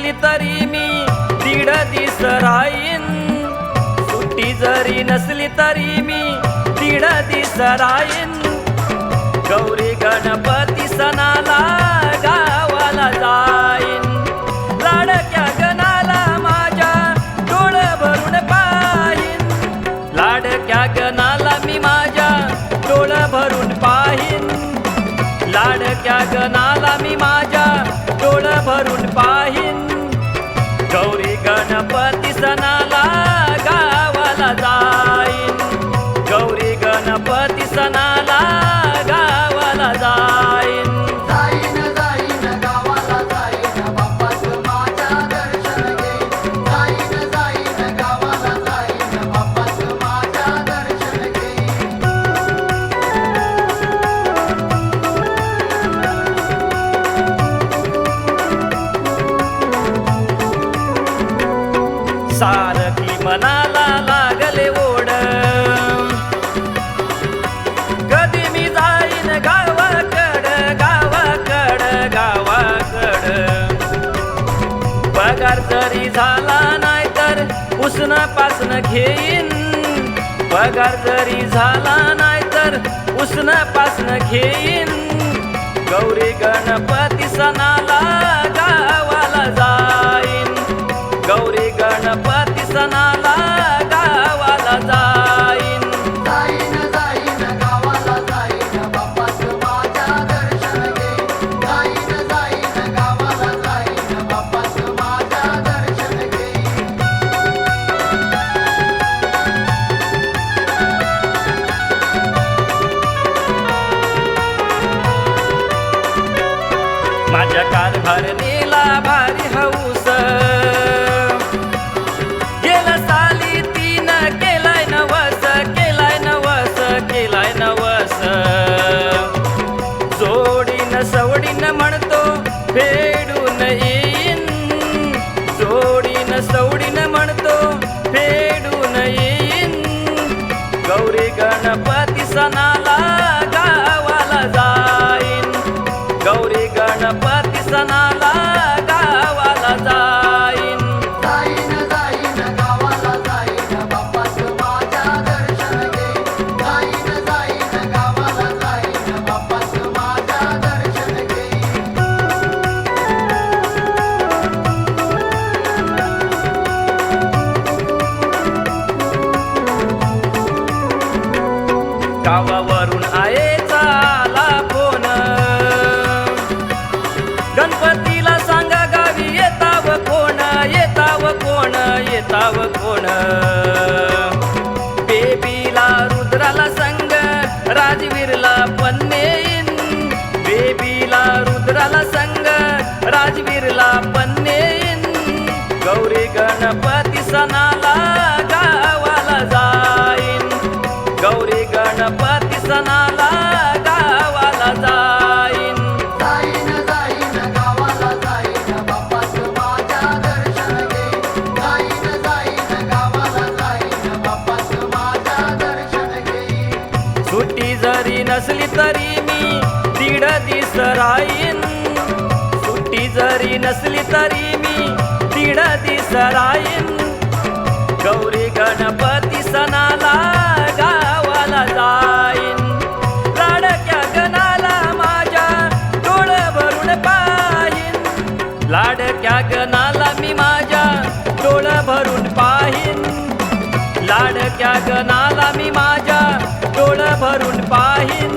असली तरी मी दीड दिस राहीन. सुट्टी जरी नसली तरी मी दीड दिस राहीन. गौरी गणपती सणाला सारखी मनाला लागले ओढ. कधी मी जाईन गावाकड गावाकड गावाकड. पगार जरी झाला नाही तर उष्णापासन घेईन. पगार जरी झाला नाही तर उष्णापासन घेईन. गौरी गणपती सणाला माझ्या कारभारणीला भारी हौस. गेला साली तीन केलाय नवस केलाय नवस केलाय नवस. जोडीन सवडीन म्हणतो फेडून येईन. जोडीन सवडीन गणपती गौरी गणपती सणाला गावाला जाईन. जाईन जाईन गावाला जाईन. बाप्पाचं माझ्या दर्शन घेईन जाईन जाईन गावाला जाईन. बाप्पाचं माझ्या दर्शन घेईन सुट्टी जरी नसली तरी मी दीड दिस राहीन. सुट्टी जरी नसली तरी मी दीड दिस राहीन. गौरी गणपती सणाला लाडक्या गणाला मी माझ्या डोळ भरून पाहीन. लाडक्या गणाला मी माझ्या डोळ भरून पाहिन.